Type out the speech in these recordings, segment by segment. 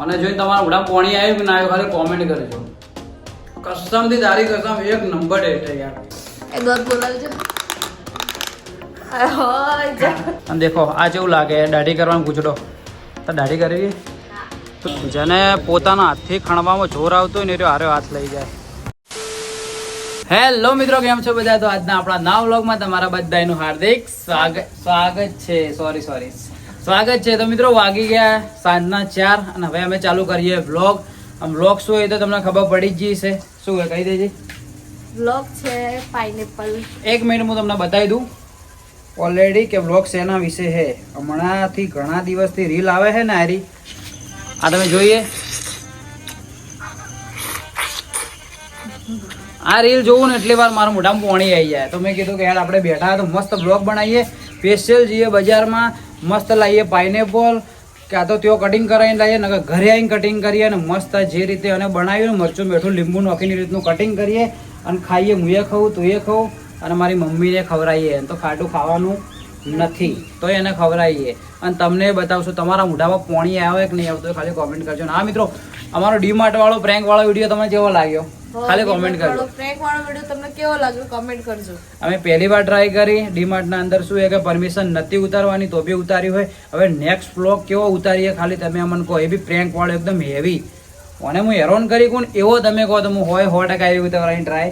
મને જોઈને તમારા ઉડા પોણી આવ્યું કે ના આવ્યું ખાલી કોમેન્ટ કરજો. કસમથી તારી કસમ એક નંબર ડેટ યાર. એ દોત બોલાવજો. અરે હોય જા. અને દેખો આ જેવું લાગે? દાઢી કરવાનું ગુજડો તો દાઢી કરવી? જેને પોતાના હાથથી ખણવામાં જોર આવતું હોય ને એ રહ્યો હારે હાથ લઈ જાય. હેલો મિત્રો કેમ છો બધા? તો આજના આપણા નવા વ્લોગમાં તમારા બધાનું હાર્દિક સ્વાગત સ્વાગત છે. સોરી સોરી સ્વાગત છે. તો મિત્રો વાગી ગયા સાંજના ચાર અને હવે અમે ચાલુ કરીએ વ્લોગ. આમ વ્લોગ શું હોય તો તમને ખબર પડી જ છે શું કહી દેજે. બ્લોગ છે પાઇનેપલ એક મિનિટ હું તમને બતાવી દઉં. ઓલરેડી કે વ્લોગ શેના વિશે છે હમણાંથી ઘણા દિવસથી રીલ આવે છે ને આરી આ તમે જોઈએ. આ રીલ જોવું ને એટલી વાર મારા મોઢામાં પોણી આવી જાય. તો મેં કીધું કે યાર આપણે બેઠા તો મસ્ત બ્લોગ બનાવીએ. સ્પેશિયલ જઈએ બજારમાં. મસ્ત લાવીએ પાઇનેપલ કાં તો તેઓ કટિંગ કરાવીને લાવીએ નકર ઘરે આવીને કટિંગ કરીએ અને મસ્ત જે રીતે અને બનાવ્યું, મરચું, મીઠું, લીંબુ, નાખીને રીતનું કટિંગ કરીએ અને ખાઈએ. હું એ ખાઉં, તું એ ખાઉં અને મારી મમ્મીને ખવડાવીએ. એમ તો ખાટું ખાવાનું નથી, તો એને ખવડાવીએ. અને તમને બતાવશું, તમારા મોઢામાં પોણી આવે કે નહીં આવતું ખાલી કોમેન્ટ કરજો. હા મિત્રો, અમારો ડીમાર્ટ વાળો પ્રેન્ક વાળો વીડિયો તમને કેવો લાગ્યો? ખાલી કોમેન્ટ કરજો. પ્રેન્ક વાળો વિડિયો તમને કેવો લાગ્યો કોમેન્ટ કરજો. અમે પહેલી વાર ટ્રાય કરી. ડીમાર્ટના અંદર શું છે કે પરમિશન નથી ઉતારવાની તો બી ઉતારી હોય. હવે નેક્સ્ટ બ્લોગ કેવો ઉતારીએ ખાલી તમે અમને કહો. એ બી પ્રેન્ક વાળો એકદમ હેવી અને હું હેરોન કરી કોણ? એવો તમે કહો તો હું હોય સો ટકા એવી ઉતારવાની ટ્રાય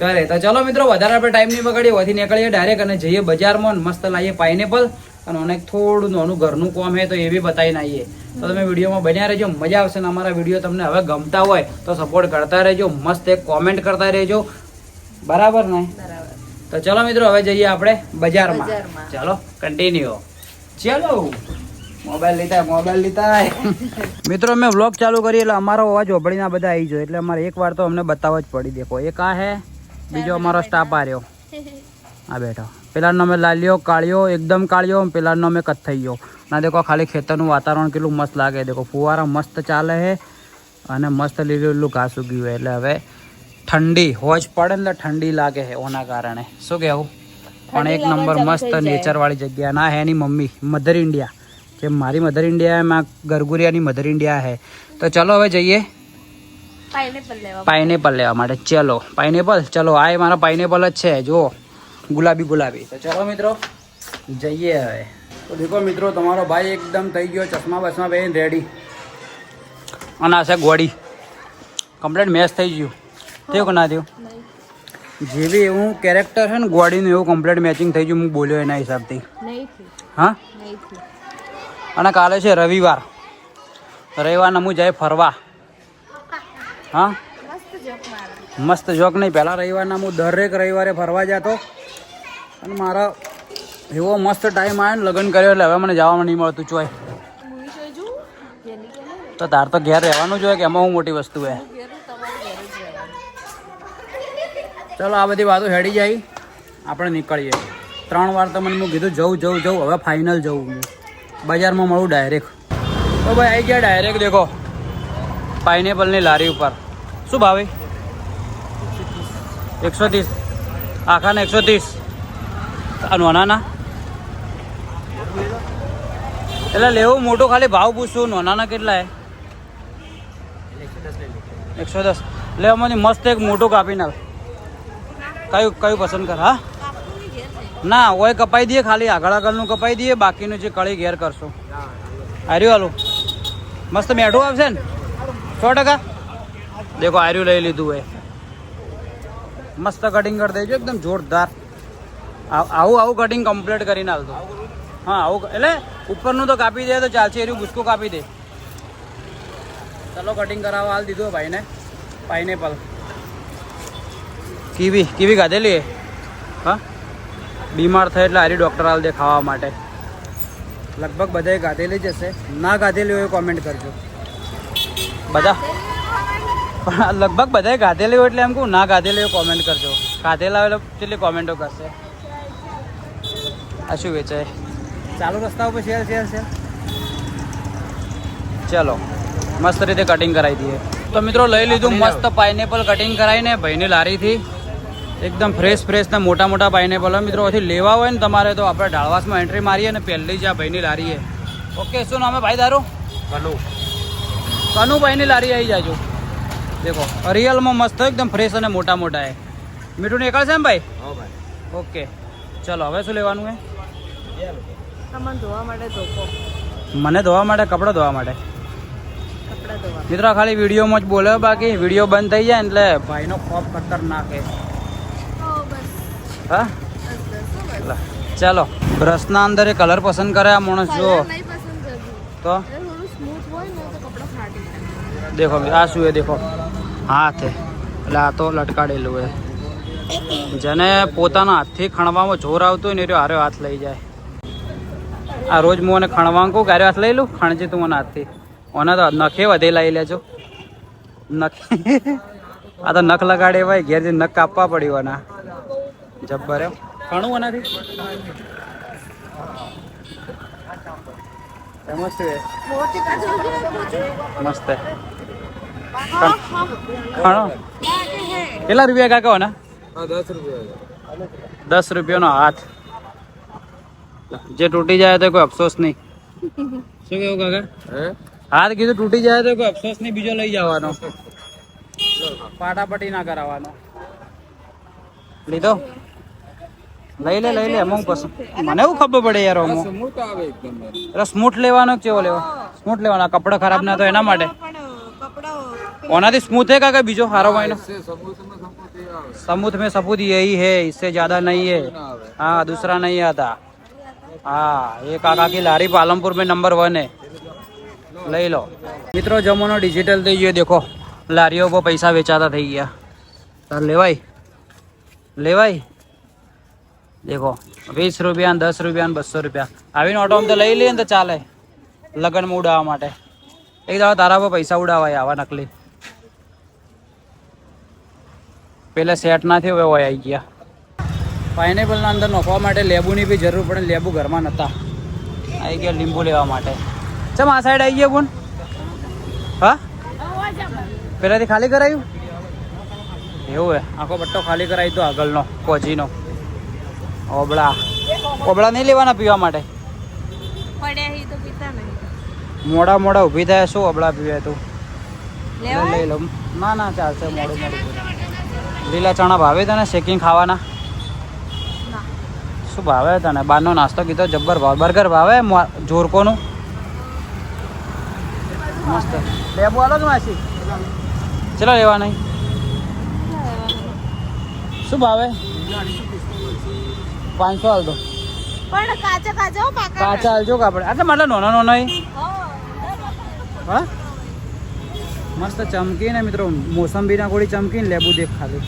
કરે. તો ચલો મિત્રો વધારે આપણે ટાઈમ નહીં બગાડીએ. વધી નીકળીએ ડાયરેક્ટ અને જઈએ બજારમાં મસ્ત લાવીએ પાઇનેપલ અને અનેક થોડું નાનું ઘરનું કોમ હે તો એ બી બતાવીને આવીએ. તો તમે વિડીયોમાં બન્યા રહેજો મજા આવશે ને અમારા વીડિયો તમને હવે ગમતા હોય તો સપોર્ટ કરતા રહેજો મસ્ત એક કોમેન્ટ કરતા રહેજો. બરાબર ને? તો ચલો મિત્રો હવે જઈએ આપણે બજારમાં. ચલો કન્ટિન્યુ ચલો. મોબાઈલ લીધા મોબાઈલ લીધા. મિત્રો અમે વ્લોગ ચાલુ કરીએ એટલે અમારો અવાજ ઓભળીને ના બધા આવી જાય એટલે અમારે એક વાર તો અમને બતાવવા જ પડી દેખો. એક આ હે બીજો અમારો સ્ટાફ આ રહ્યો. આ બેઠો. પેલાનો અમે લાલ્યો કાળ્યો એકદમ કાળ્યો પેલાનો અમે કથ્થઈયો. ના દેખો ખાલી ખેતરનું વાતાવરણ કેટલું મસ્ત લાગે. દેખો ફુવારા મસ્ત ચાલે છે અને મસ્ત લીલું લીલું ઘાસ ઉગ્યું હોય એટલે હવે ઠંડી હોજ પડે ને એટલે ઠંડી લાગે છે ઓના કારણે. શું કહેવું? પણ એક નંબર મસ્ત નેચરવાળી જગ્યા. ના હે એની મમ્મી. મધર ઇન્ડિયા જે મારી મધર ઇન્ડિયા એમ ગરગુરિયાની મધર ઇન્ડિયા હે તો ચલો હવે જઈએ. પાઇનેપલ લેવા પાઇનેપલ લેવા માટે. ચલો. પાઇનેપલ ચલો આ એ મારા પાઇનેપલ જ છે. જુઓ. ગુલાબી ગુલાબી. તો ચલો મિત્રો જઈએ હવે. તો દેખો મિત્રો તમારો ભાઈ એકદમ થઈ ગયો ચશ્મા બસમા પહેરીને રેડી અને આ છે ગોળી. કમ્પ્લેટ મેચ થઈ ગયું. થયું કે ના થયું? જેવી એવું કેરેક્ટર છે ને ગોળીનું એવું કમ્પ્લેટ મેચિંગ થઈ ગયું હું બોલ્યો એના હિસાબથી. હા? અને કાલે છે રવિવાર. રવિવારના હું જાય ફરવા. હા? મસ્ત જોક મસ્ત જોક નહીં પહેલાં રવિવારના હું દરેક રવિવારે ફરવા જતો. અને મારા એવો મસ્ત ટાઈમ આવ્યો ને લગ્ન કર્યો એટલે હવે મને જવામાં નહીં મળતું, ચોય. જુ તો તાર તો ઘેર રહેવાનું જોઈએ કે એમાં હું મોટી વસ્તુ હે? જ ચલો, આ બધી વાતો હેડી જાય. આપણે નીકળીએ. ત્રણ વાર તો મને હું કીધું જવું જવું જવું હવે ફાઇનલ જવું બજારમાં મળું ડાયરેક્ટ તો ભાઈ આવી ગયા ડાયરેક્ટ દેખો. પાઇનેપલની લારી ઉપર. શું ભાવે? એકસો ત્રીસ. આખાને એકસો ત્રીસ. આ નોનાના? એટલે લેવું મોટો ખાલી ભાવ પૂછશું નોનાના કેટલા એકસો દસ. એટલે અમારી મસ્ત એક મોટું કાપી નાખ. કયું કયું પસંદ કર, હા? ના, ઓય કપાઈ દઈએ ખાલી, આગળ આગળનું કપાઈ દઈએ, બાકીનું જે કળી ઘેર કરશું. આર્યું હાલું મસ્ત મેઠું આવશે ને? સો ટકા? દેખો, આર્યું લઈ લીધું હોય. મસ્ત કટિંગ કરી દેજો, એકદમ જોરદાર. આવ- આવું કટિંગ કમ્પ્લીટ કરીને આવતો હા, આવું એટલે ઉપરનું તો કાપી દે તો ચાલશે એર્યું ગુસ્કો કાપી દે. ચલો કટિંગ કરાવવા હાલ દીધું ભાઈને. પાઇનેપલ કીવી કીવી ગાધેલી એ? હા? બીમાર થાય એટલે હારી ડૉક્ટર હાલ દે ખાવા માટે. લગભગ બધાએ ગાધેલી જ હશે. ના ગાધેલી હોય કોમેન્ટ કરજો. બધા? લગભગ બધાએ ગાધેલી હોય એટલે એમ કહું, ના ગાધેલી હોય કોમેન્ટ કરજો. ગાધેલા હોય એટલે કેટલી કોમેન્ટો કરશે? આ શું વેચાય? ચાલુ રસ્તા ઉપર શેર શેર શેર. ચલો મસ્ત રીતે કટિંગ કરાવી દઈએ. તો મિત્રો લઈ લીધું મસ્ત પાઇનેપલ કટિંગ કરાવીને ભાઈની લારીથી. એકદમ ફ્રેશ ફ્રેશ ને મોટા મોટા પાઇનેપલ મિત્રો અહીંથી લેવા હોય ને તમારે તો આપણે ઢાળવાસમાં એન્ટ્રી મારીએ ને પહેલી જ આ ભાઈની લારી છે ઓકે શું નામે ભાઈ તારું? કનુ. કનુભાઈની લારી આવી જાજો દેખો રિયલમાં મસ્ત એકદમ ફ્રેશ અને મોટા મોટા એ મીઠું નીકળશે ને ભાઈ? ઓકે ચલો હવે શું લેવાનું હે? તમને ધોવા માટે ધોકો. મને ધોવા માટે કપડાં ધોવા માટે. મિત્રો ખાલી વિડીયોમાં જ બોલે બાકી વીડિયો બંધ થઈ જાય એટલે ભાઈનો ખોફ ખતરનાક હે? ચાલો. બ્રશના અંદર એ કલર પસંદ કરે આ માણસ કરતી તો? દેખો આ શું એ દેખો. હાથ. એટલે આ તો લટકાડેલું એ જેને પોતાના હાથથી ખણવામાં જોર આવતું હોય ને એ રહ્યો હારે હાથ લઈ જાય. આ રોજ હું અને ખણવામાં કહું ક્યારે હાથ લઈ લઉં ખણજે તું મને હાથથી. ઓના તો નખે વધે લઈ લેજો. નખ આ તો નખ લગાડે ભાઈ ઘેર જે નખ કાપવા પડ્યું આના. જબ્બર એમ. ખણું એનાથી મસ્ત ખણો કેટલા રૂપિયા કાકા ઓના? દસ રૂપિયાનો હાથ. જે તૂટી જાય તો કોઈ અફસોસ નહીં. શું કેવું કાકા? હાથ કીધું તૂટી જાય તો કોઈ અફસોસ નહીં બીજો લઈ જવાનો. પાટાપટી ના કરાવવાનો. લીધો? લઈ લે લઈ લે અમુક પસંદ મને એવું ખબર પડે યાર અમુક. એટલે સ્મૂટ લેવાનો કેવો લેવો? સ્મૂથ લેવાનો કપડો ખરાબ ના તો એના માટે. કોનાથી સ્મૂથ હે કાકા બીજો સારો ભાઈ સમૂથ મેં સપૂત યહી હે ઇસસે જ્યાદા નહીં હે. હા દૂસરા નહીં હતા हाँ ये काका की लारी पालमपुर में नंबर वन है લઈ લો મિત્રો જમાનો ડિજિટલ થઈ ગયો દેખો લારીઓ પર પૈસા વેચાતા થઈ ગયા તાર લેવાય લેવાય દેખો વીસ રૂપિયા ને દસ રૂપિયા ને બસો રૂપિયા આવીને ઓટોમાં તો લઈ લઈએ ને તો ચાલે લગ્નમાં ઉડાવવા માટે એક દાડો તારા પર પૈસા ઉડાવાય આવા નકલી પેલા સેટ ના થયો હવે ઓય આવી ગયા પાઇનેપલના અંદર નોખવા માટે લેબુની બી જરૂર પડે લેબુ ઘરમાં નહોતા આવી ગયા લીંબુ લેવા માટે. ચમ આ સાઈડ આવી ગયા કોણ હા? પેલાથી ખાલી કરાયું? એવું હે. આખો બટ્ટો ખાલી કરાવી તો આગળનો કોજીનો ઓબળા. ઓબળા નહીં લેવાના પીવા માટે? મોડા મોડા ઊભી થાય શું ઓબળા પીવે તું? લઈ લઉં. ના ના ચાલશે મોડું મોડું. લીલા ચણા ભાવે તને શેકિંગ ખાવાના? શું ભાવે તને? બહારનો નાસ્તો કીધો જબ્બર ભાવ. બર્ગર ભાવે જોરકોનું? મસ્ત. લેબુ આલો જ માસી? ચલો લેવા નહીં શું ભાવે? પાંચસો હાલ દો કાચા કાચા હો, પાકા કાચા હાલજો કાપડે. એટલે માટે નાના નાના. હા. હા? મસ્ત ચમકીને મિત્રો મોસંબીના ગોળી ચમકીને લેબુ દેખ ખાલી.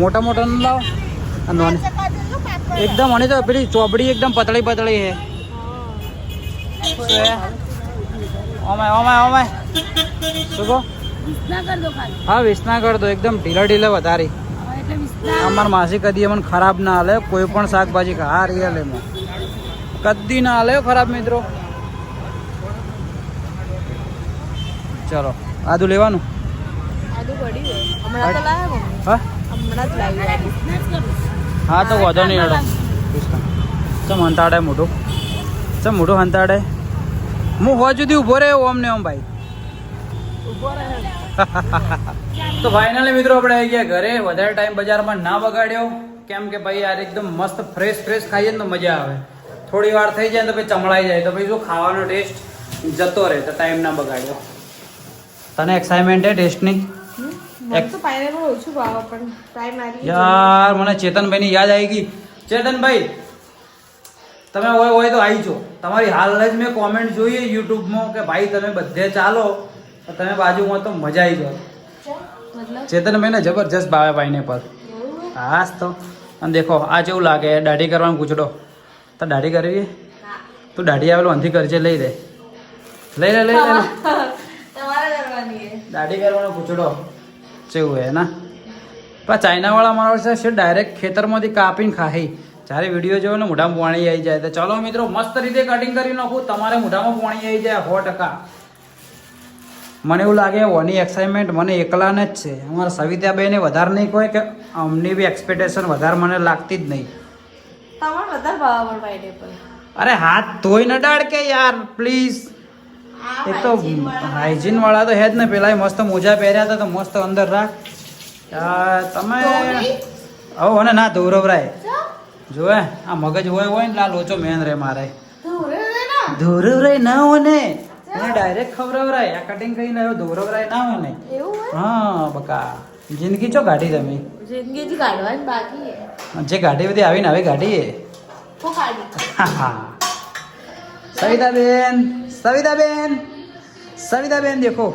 મોટા મોટા ન લાવો. નાની. એકદમ અને તો પેલી ચોબડી એકદમ પતળી પતળી હે ઓમાય ઓમાય ઓમાય શું કહો? હા વિસના કર દો એકદમ ઢીલા ઢીલા વધારી. અમાર માસી કદી અમને ખરાબ ના હાલે કોઈ પણ શાકભાજી ખા રિયલ એમાં. કદી ના હાલે ખરાબ મિત્રો. ચલો આદુ લેવાનું? આદુ પડી હમણાં તો લાવ્યા હા? હમણાં જ લાવ્યું. આદુ હા, તો વાંધો નહીં, હેડો. ચમ હંતાડે મોઢું. ચમ મોઢું હંતાડે. હું હોવા સુધી ઊભો રહે ઓમ ને ઓમ ભાઈ. તો ફાઇનલી મિત્રો આપણે આવી ગયા ઘરે. વધારે ટાઈમ બજારમાં ના બગાડ્યો. કેમ કે ભાઈ યાર એકદમ મસ્ત ફ્રેશ ફ્રેશ ખાઈએ ને તો મજા આવે. થોડી વાર થઈ જાય તો પછી ચમળાઈ જાય. તો પછી શું ખાવાનો ટેસ્ટ જતો રહે, તો ટાઈમ ના બગાડ્યો. તને એક્સાઇટમેન્ટ હે ટેસ્ટની યાર મને ચેતનભાઈની યાદ આવી ગઈ. ચેતનભાઈ તમે હોય હોય તો આવી છો તમારી હાલ જ મેં કોમેન્ટ જોઈએ યુટ્યુબમાં કે ભાઈ તમે બધે ચાલો તમે બાજુમાં તો મજા આવી જાય ચેતનભાઈ ચેતનભાઈને જબરજસ્ત ભાવે પાઇનેપલ પર. હાસ તો. અને દેખો આ જેવું લાગે? દાઢી કરવાનું પૂછડો. તો દાઢી કરવી? તું દાઢી આવેલું અંધી કરજે લઈ લે. લઈ લે લઈ લે દાઢી કરવાનો પૂછડો. જેવું હે ના? પણ ચાઇનાવાળા માણસ છે ડાયરેક્ટ ખેતરમાંથી કાપીને ખાહી. જ્યારે વીડિયો જોયો ને મોઢામાં પાણી આવી જાય. તો ચલો મિત્રો મસ્ત રીતે કટિંગ કરી નાખું. તમારે મોઢામાં પાણી આવી જાય સો ટકા. મને એવું લાગે ઓની એક્સાઇટમેન્ટ મને એકલાને જ છે. અમારા સવિતાબેને વધારે નહીં કહે કે અમને બી એક્સપેક્ટેશન વધારે મને લાગતી જ નહીં. અરે હાથ ધોઈ ન ડાળ કે યાર પ્લીઝ એક તો હાઇજીન વાળા તો હે જ ને પેલા મસ્ત મોજા પહેર્યા હતા તો મસ્ત અંદર રાખ. તમે આવો ને ના ધોરવરાય જોવે આ મગજ હોય હોય ને આ લોચો મેન રે મારે. ધોરવરાય ના. હોય ને ડાયરેક્ટ ખવડાવરાય આ કટિંગ કરીને આવ્યો ધોરવરાય ના હોય? ને હા બકા. જિંદગી ચો ગાડી તમે? જિંદગીથી કાઢવાની બાકી હે. જે ગાડી બધી આવીને આવી ગાડી એ કાઢી? હા સવિતાબેન સવિતાબેન દેખો.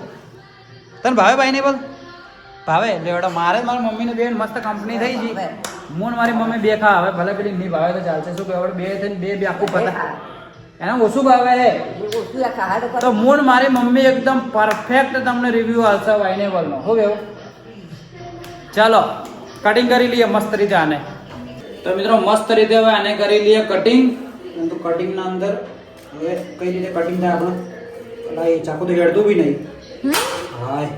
તને ભાવે ભાઈ નહીં બોલ? ભાવે લેવડો મારે મારી મમ્મીને બેન મસ્ત કંપની થઈ ગઈ હું મારી મમ્મી બે ખા હવે ભલે પેલી નહીં ભાવે તો ચાલશે. શું કહેવાય બે થઈને બે બે આખું પતા. એને ઓછું ભાવે હે. તો મૂળ મારી મમ્મી એકદમ પરફેક્ટ તમને રિવ્યુ આવશે વાઇનેબલનો હો? કેવું ચાલો કટિંગ કરી લઈએ મસ્ત રીતે આને. તો મિત્રો મસ્ત રીતે હવે આને કરી લઈએ કટિંગ તો કટિંગના અંદર હવે કઈ રીતે કટિંગ થાય આપણે? પેલા એ ચાકુ તો હેડતું બી નહીં. હાય.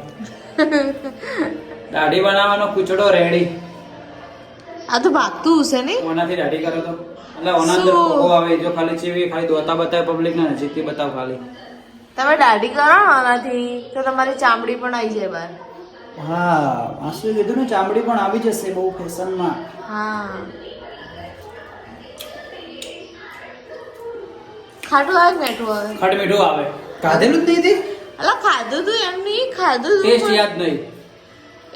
દાઢી બનાવવાનો કૂચડો રેડી આ તો ભાગતું હશે નહીં ઓનાથી દાઢી કરો તો. એટલે ઓના અંદર? કોકો આવે જો ખાલી ચીવી ખાલી દોતા બતાવે પબ્લિક ને નજીકથી બતાવ ખાલી. તમે દાઢી કરો ને આનાથી તો તમારી ચામડી પણ આવી જાય બહાર. હા આસુ કીધું ને ચામડી પણ આવી જશે બહુ ફેશનમાં હા. ખાટું આવે મીઠું આવે? ખાટ મીઠું આવે. ખાધેલું જ નહીં તે? અલા ખાધું તું એમ નહીં ખાધું ટેસ્ટ યાદ નહીં.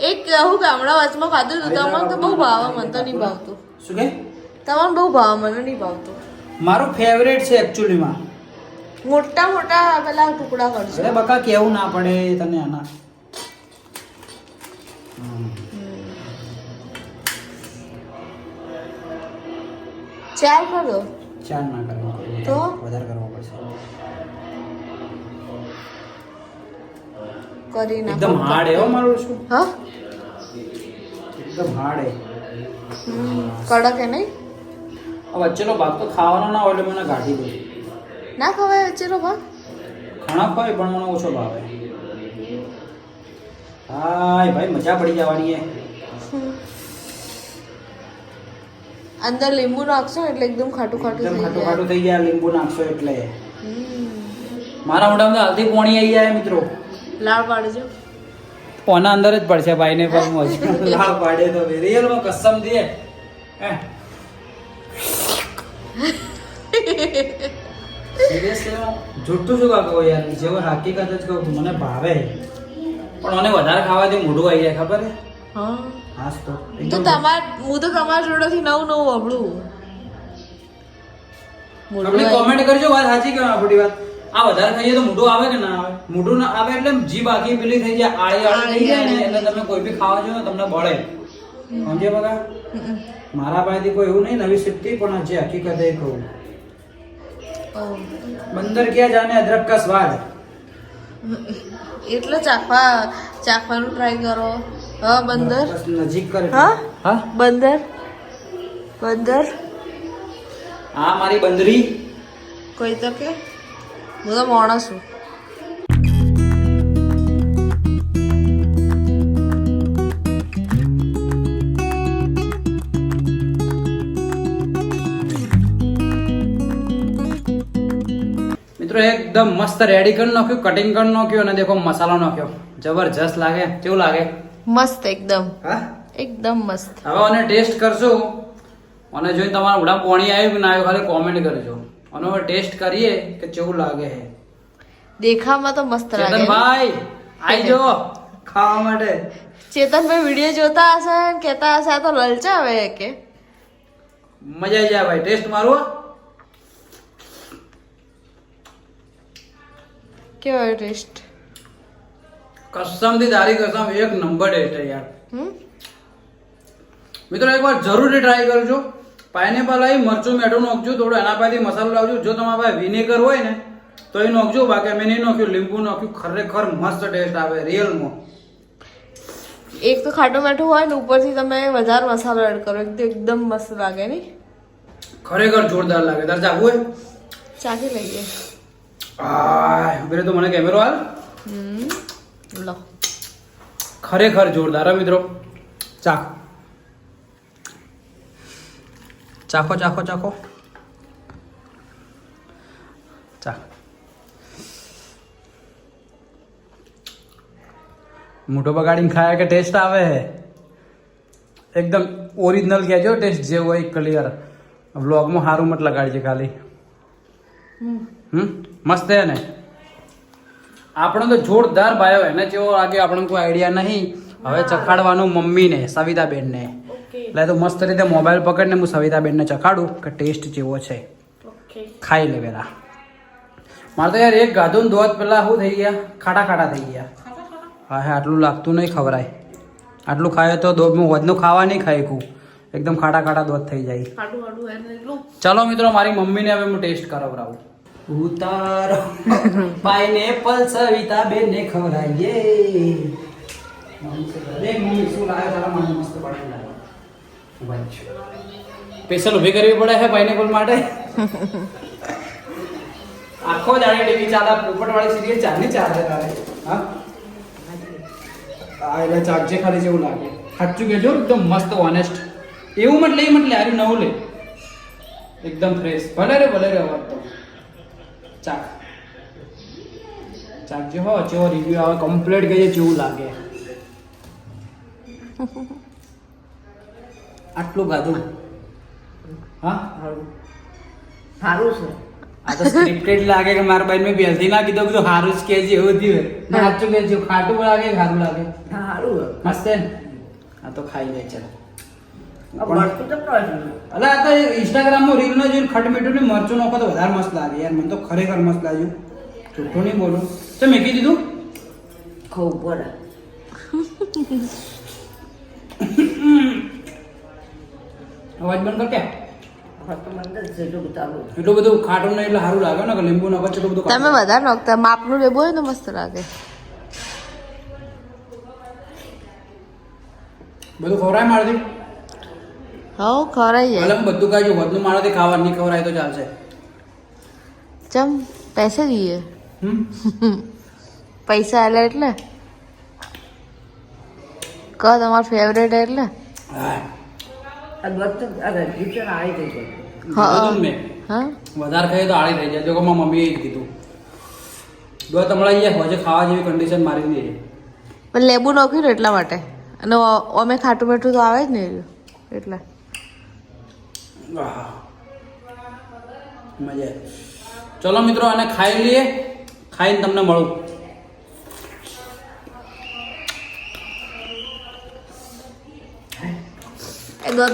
એક હું ગામડા વચમાં ખાધું તું તમને તો બહુ ભાવે મને તો નહીં ભાવતું. શું કે? તમને બહુ ભાવે મને નહીં ભાવતું. મારું ફેવરેટ છે એકચ્યુઅલીમાં મોટા મોટા પેલા ટુકડા કરજો. અરે બકા કેવું ના પડે તને આના? ચાર કરો ચાર ના કરવો તો? વધારે કરવો પડશે. કરી નાખો. એકદમ હાર્ડ એવો મારું શું? હા? એકદમ હાર્ડ કડક હે નહીં? આ વચ્ચેનો ભાગ તો ખાવાનો ના હોય એટલે મને કાઢી દો. ના ખવાય વચ્ચેનો ભાગ? ઘણા ખવાય પણ મને ઓછો ભાવે. હાય ભાઈ મજા પડી જવાની એ અંદર લીંબુ નાખશો એટલે એકદમ ખાટું ખાટું એકદમ થઈ ખાટું ખાટું થઈ જાય લીંબુ નાખશો એટલે. મારા મોઢામાં તો હાલથી પોણી આવી જાય મિત્રો. લાળ પાડજો. ઓના અંદર જ પડશે ભાઈ ને પણ મોજ. લાળ પાડે તો રિયલમાં કસમ દે. સિરિયસલી જૂઠું શું કાકો યાર? જેવો હકીકત જ કહું છું, મને ભાવે. પણ મને વધારે ખાવાથી મોઢું આવી જાય ખબર હે હા. તો. તો તમાર હું તો તમારા જોડેથી નવું નવું અબળું આપણે કોમેન્ટ કરજો વાત સાચી કેવા આપણી વાત? આ વધારે ખાઈએ તો મોઢું આવે કે ના આવે? મોઢું ના આવે એટલે જીભ આખી પેલી થઈ જાય આળી આળી થઈ જાય ને એટલે તમે કોઈ બી ખાવા જો ને તમને બળે. સમજે બગા મારા પાસેથી કોઈ એવું નહીં નવી સિદ્ધિ પણ જે હકીકત એ કહું. બંદર ક્યાં જાને અદરક કા સ્વાદ? એટલે ચાખવા ચાખવાનું ટ્રાય કરો. હા બંદર. નજીક કરે. હા? હા? બંદર. બંદર. હા મારી બંદરી. કોઈ તો કે. હું તો માણસ છું. મિત્રો એકદમ મસ્ત રેડી કરી નાખ્યું કટિંગ કરી નાખ્યું અને દેખો મસાલો નાખ્યો. જબરજસ્ત લાગે. કેવું લાગે? મસ્ત એકદમ. હા? એકદમ મસ્ત. હવે અને ટેસ્ટ કરશું અને જોઈને તમારા ઉડા પોણી આવ્યું કે ના આવ્યું ખાલી કોમેન્ટ કરજો. અને હવે ટેસ્ટ કરીએ કે કેવું લાગે છે. દેખામાં તો મસ્ત લાગે ચેતનભાઈ આઈ જો ખાવા માટે. ચેતનભાઈ વીડિયો જોતા હશે ને કહેતા હશે તો લલચાવે કે. મજા આવી જાય ભાઈ ટેસ્ટ મારો કેવો ટેસ્ટ? કસમથી તારી કસમ એક નંબર ટેસ્ટ છે યાર. મિત્રો એકવાર જરૂરથી ટ્રાય કરજો. પાઇનેપલ આવી મરચું મેઠું નાખજો થોડું એના પાસેથી મસાલો લાવજો. જો તમારા પાસે વિનેગર હોય ને તો એ નાખજો. બાકી મેં નહીં નાખ્યું લીંબુ નાખ્યું. ખરેખર મસ્ત ટેસ્ટ આવે રિયલમાં એક તો ખાટું મીઠું હોય ને ઉપરથી તમે વધારે મસાલો એડ કરો. એકદમ મસ્ત લાગે નહીં? ખરેખર જોરદાર લાગે. તારે જાગવું હોય? ચાખી લઈએ. આ તો મને કેમેરો હાલ હમ. લો. ખરેખર જોરદાર મિત્રો. ચાખો. ચાખો ચાખો ચાખો. ચાખ. મોટો બગાડીને ખાય કે ટેસ્ટ આવે? એકદમ ઓરિજિનલ કહેજો ટેસ્ટ જે હોય ક્લિયર વ્લોગમાં સારું મત લગાડજે ખાલી. હમ? મસ્ત હે ને? આપણો તો જોરદાર ભાઈઓ એને જેવો લાગે આપણને કોઈ આઈડિયા નહીં. હવે ચખાડવાનું મમ્મીને સવિતાબેનને. એટલે તો મસ્ત રીતે મોબાઈલ પકડીને હું સવિતાબેનને ચખાડું કે ટેસ્ટ જેવો છે. ખાઈ લે પેલા. મારે તો યાર એક ગાધું દોત પેલા શું થઈ ગયા? ખાટા ખાટા થઈ ગયા. હા હા આટલું લાગતું નહીં ખવરાય. આટલું ખાય તો દોધ હું વધનું ખાવા નહીં ખાઈ કું એકદમ ખાટા ખાટા દોધ થઈ જાય. ચલો મિત્રો મારી મમ્મીને હવે હું ટેસ્ટ કરાવરાવું ઉતારો. પાઇનેપલ સવિતા ખવડાવીએ. માટે મસ્ત પાણી સ્પેશિયલ ઊભી કરવી પડે છે પાઇનેપલ માટે? આખો દાડે ટીવી ચાલે, પોપટવાળી સિરિયલ ચાલે ચાલે તારે. હા? આ એટલે ચાકજે ખાલી જેવું લાગે. સાચું કહેજો, એકદમ મસ્ત ઓનેસ્ટ એવું મત લે મત લે, આર્યું નવું લે. એકદમ ફ્રેશ ભલે રે ભલે રે, અવાજ તો. ચાક ચાક જો હો જો રિવ્યુ આવે કમ્પ્લીટ કહીએ જેવું લાગે. આટલું ગાધું હા? સારું છે. આ તો સ્ક્રિપ્ટેડ લાગે કે મારા ભાઈ મેં પહેલથી ના કીધું કીધું સારું જ કે છે એવું થયું સાચું કે છે ખાટું લાગે સારું લાગે. સારું મસ્ત આ તો ખાઈ લે ચાલ આ વસ્તુ તો પ્રશ્ન અલે આ તો ઇન્સ્ટાગ્રામમાં રીલ નો જોઈને ખટ મીઠું ને મરચું નાખો તો વધારે મસ્ત લાગે યાર. મને તો ખરેખર મસ્ત લાગ્યું. જૂઠું નહીં બોલું. તો મેં કીધું ખવું પડે અવાજ બંધ કર કે એટલું બધું ખાટું નહીં એટલે સારું લાગે ને લીંબુ નાખો એટલું બધું તમે વધારે નાખતા માપનું લેવું હોય ને મસ્ત લાગે. બધું ખવરાય મારાથી? હવ ખવડાવી ભલે જાય. અલમ બધું ખાઈ વધનું તે ખાવા નહીં ખવડાય તો ચાલશે. ચમ પૈસે દઈએ હમ? પૈસા આલે એટલે? કહો તમારું ફેવરેટ એટલે. હા. વધારે ખાઈએ તો આળી થઈ જાય. જો કે મમ્મીએ જ કીધું. દો તમળાઈ જાય હોજે ખાવા જેવી કન્ડિશન મારી દે પણ લેબુ નાખ્યું ને એટલા માટે. અને અમે ખાટું મીઠું તો આવે જ ને એટલે. મજા. ચલો મિત્રો આને ખાઈ લઈએ. ખાઈને તમને મળું.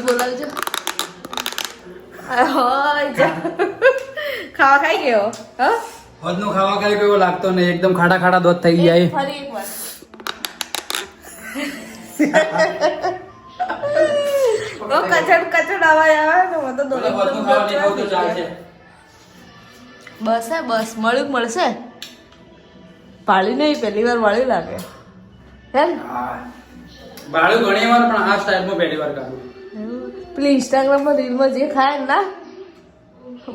બોલાવજો. ખાવા ખાઈ ગયો? હા? હોજનું ખાવા ખાઈ કોઈ લાગતો નહીં. એકદમ ખાડા ખાડા દોધ થઈ જાય ફરી ઓ કચડ કચડ અવાજ આવે ને મને તો દોડ બસ હે બસ. મળ્યું મળશે? પાળી નહીં પહેલી વાર વાળી લાગે. હે? બાળું ઘણી વાર પણ આ સ્ટાઈલમાં પહેલી વાર કાઢું પેલી ઇન્સ્ટાગ્રામમાં રીલમાં જે ખાય ને ના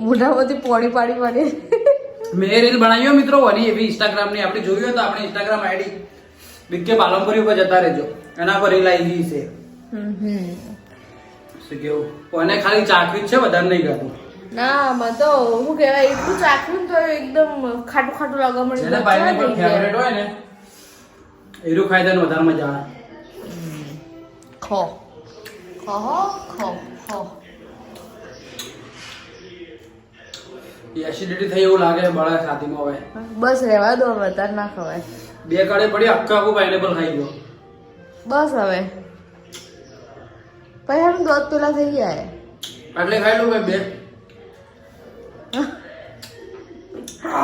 મોઢામાંથી પોણી પાડી પાડી મેં રીલ બનાવ્યો મિત્રો વની એવી ઇન્સ્ટાગ્રામની આપણે જોયું તો આપણે ઇન્સ્ટાગ્રામ આઈડી બીકે પાલનપુરી ઉપર જતા રહેજો. એના પર રીલ આવી ગઈ છે. શું કેવું? કોને ખાલી ચાખવી છે વધારે નહીં કરતું ના મને તો શું કહેવાય એટલું ચાખ્યું તો એકદમ ખાટું ખાટું લાગવા મળી જેને પાઇનેપલ ફેવરેટ હોય ને એરું ખાઈ દે ને વધારે મજા આવે. ખો. ખો ખો ખો. એસિડિટી થઈ એવું લાગે બળા છાતીમાં હવે. બસ રહેવા દો વધારે અત્યારે ના ખવાય. બે કાળે પડી આખું આખું પાઇનેપલ ખાઈ ગયો બસ હવે. પછી આનું દોધ પેલા થઈ જાય એટલે ખાઈ લઉં ભાઈ બે હા,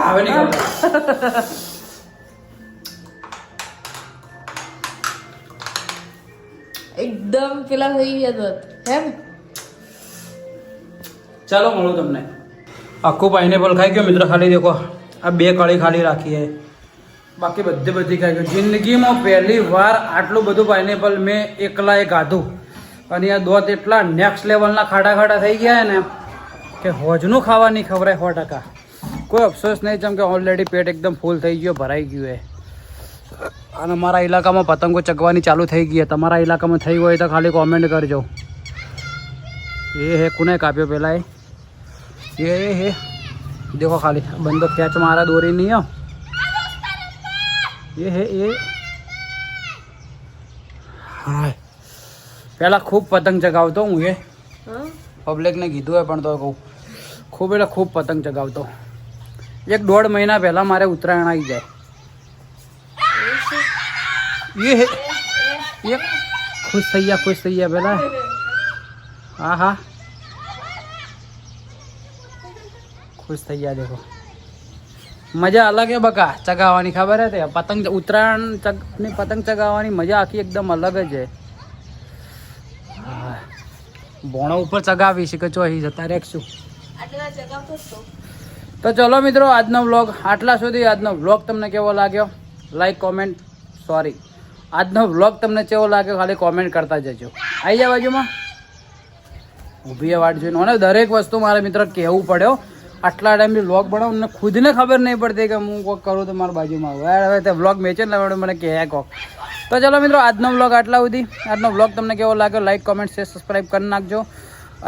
હવે નહીં ખબર એકદમ પેલા થઈ ગયા દોધ હે ને ચાલો મળું તમને આખું પાઇનેપલ ખાઈ ગયો મિત્ર ખાલી દેખો આ બે કળી ખાલી રાખી છે બાકી બધી બધી ખાઈ ગયો જિંદગીમાં પહેલી વાર આટલું બધું પાઇનેપલ મેં એકલાએ ખાધું અને આ દોત એટલા નેક્સ્ટ લેવલના ખાડા ખાડા થઈ ગયા ને કે હોજનું ખાવા નહીં ખવડાય સો ટકા. કોઈ અફસોસ નહીં, જેમ કે ઓલરેડી પેટ એકદમ ફૂલ થઈ ગયો, ભરાઈ ગયું એ અને મારા ઇલાકામાં પતંગો ચગવાની ચાલુ થઈ ગઈ તમારા ઇલાકામાં થઈ હોય તો ખાલી કોમેન્ટ કરજો. એ હે, કુને કાપ્યો પેલા એ? એ હે. દેખો ખાલી, બંદો ખેંચ મારા દોરી નહીં હો. એ હે, એ. હા પહેલાં ખૂબ પતંગ ચગાવતો હું એ. પબ્લિકને કીધું હોય પણ તો કહું. ખૂબ એટલે ખૂબ પતંગ ચગાવતો. એક દોઢ મહિના પહેલાં મારે ઉત્તરાયણ આવી જાય. એ ખુશ થઈ ગયા ખુશ થઈ ગયા પહેલાં હા હા. ખુશ થઈ ગયા દેખો. મજા અલગ હે બકા ચગાવવાની ખબર હે તે? પતંગ ઉત્તરાયણ પતંગ ચગાવવાની મજા આખી એકદમ અલગ જ છે. ભોણો ઉપર ચગાવી છે કે ચો અહીં જતા રેખશું તો. ચલો મિત્રો આજનો વ્લોગ આટલા સુધી. આજનો વ્લોગ તમને કેવો લાગ્યો? લાઈક કોમેન્ટ સોરી આજનો વ્લોગ તમને કેવો લાગ્યો? ખાલી કોમેન્ટ કરતા જજો. આવી જાય બાજુમાં. ઊભી એ વાટ જોઈને. અને દરેક વસ્તુ મારે મિત્ર કહેવું પડ્યો. આટલા ટાઈમથી વ્લોગ બનાવું ને ખુદને ખબર નહીં પડતી કે હું કોક કરું તો મારા બાજુમાં હવે તે વ્લોગ મેચે ને મને કહે કોક. તો ચલો મિત્રો આજનો બ્લોગ આટલા સુધી. આજનો બ્લોગ તમને કેવો લાગ્યો લાઈક કોમેન્ટ શેર સબસ્ક્રાઈબ કરી નાખજો.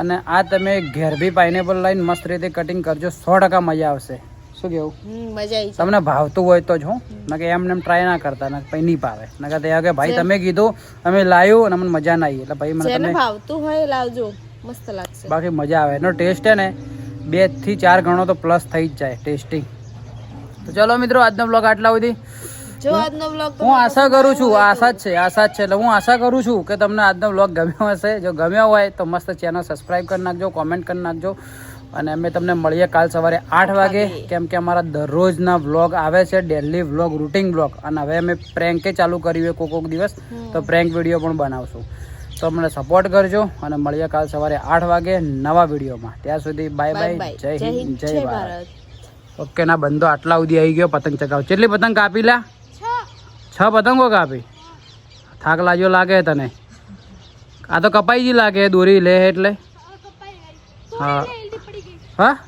અને આ તમે ઘેર બી પાઇનેપલ લાઈન મસ્ત રીતે કટિંગ કરજો. સો ટકા મજા આવશે. શું કેવું? મજા તમને ભાવતું હોય તો જ હું. નકે એમ ટ્રાય ના કરતા ને પછી નહીં ભાવે. નકર તે કે ભાઈ તમે કીધું અમે લાવ્યું અને મને મજા ના આવી. એટલે ભાઈ મને ભાવતું હોય લાવજો. મસ્ત લાગશે. બાકી મજા આવે. એનો ટેસ્ટ છે ને બેથી ચાર ગણો તો પ્લસ થઈ જ જાય ટેસ્ટિંગ તો ચલો મિત્રો આજનો બ્લોગ આટલા સુધી. જો આજનો બ્લોગ હું આશા કરું છું આશા જ છે આશા જ છે. એટલે હું આશા કરું છું કે તમને આજનો બ્લોગ ગમ્યો હશે. જો ગમ્યો હોય તો મસ્ત ચેનલ સબસ્ક્રાઈબ કરી નાખજો કોમેન્ટ કરી નાખજો. અને અમે તમને મળીએ કાલ સવારે આઠ વાગે કેમ કે અમારા દરરોજના વ્લોગ આવે છે ડેલી વ્લોગ રૂટિન વ્લોગ અને હવે અમે પ્રેન્કે ચાલુ કર્યું છે કોક કોક દિવસ તો પ્રેન્ક વીડિયો પણ બનાવશું. તો અમને સપોર્ટ કરજો અને મળીએ કાલ સવારે આઠ વાગે નવા વિડીયોમાં ત્યાં સુધી બાય બાય જય હિન્દ જય ભારત. ઓકે ના બંધો આટલા સુધી આવી ગયો પતંગ ચગાવ. કેટલી પતંગ કાપી લ્યા છ પતંગો કાપી થાક લાગ્યો લાગે તને. આ તો કપાઈ ગઈ લાગે, દોરી લે એટલે. હા. હા?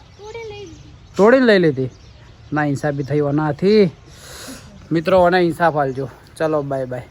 તોડીને લઈ લીધી. ના ઇન્સાફી થઈ ઓનાથી મિત્રો, ઓને ઇન્સાફ હાલજો ચલો બાય બાય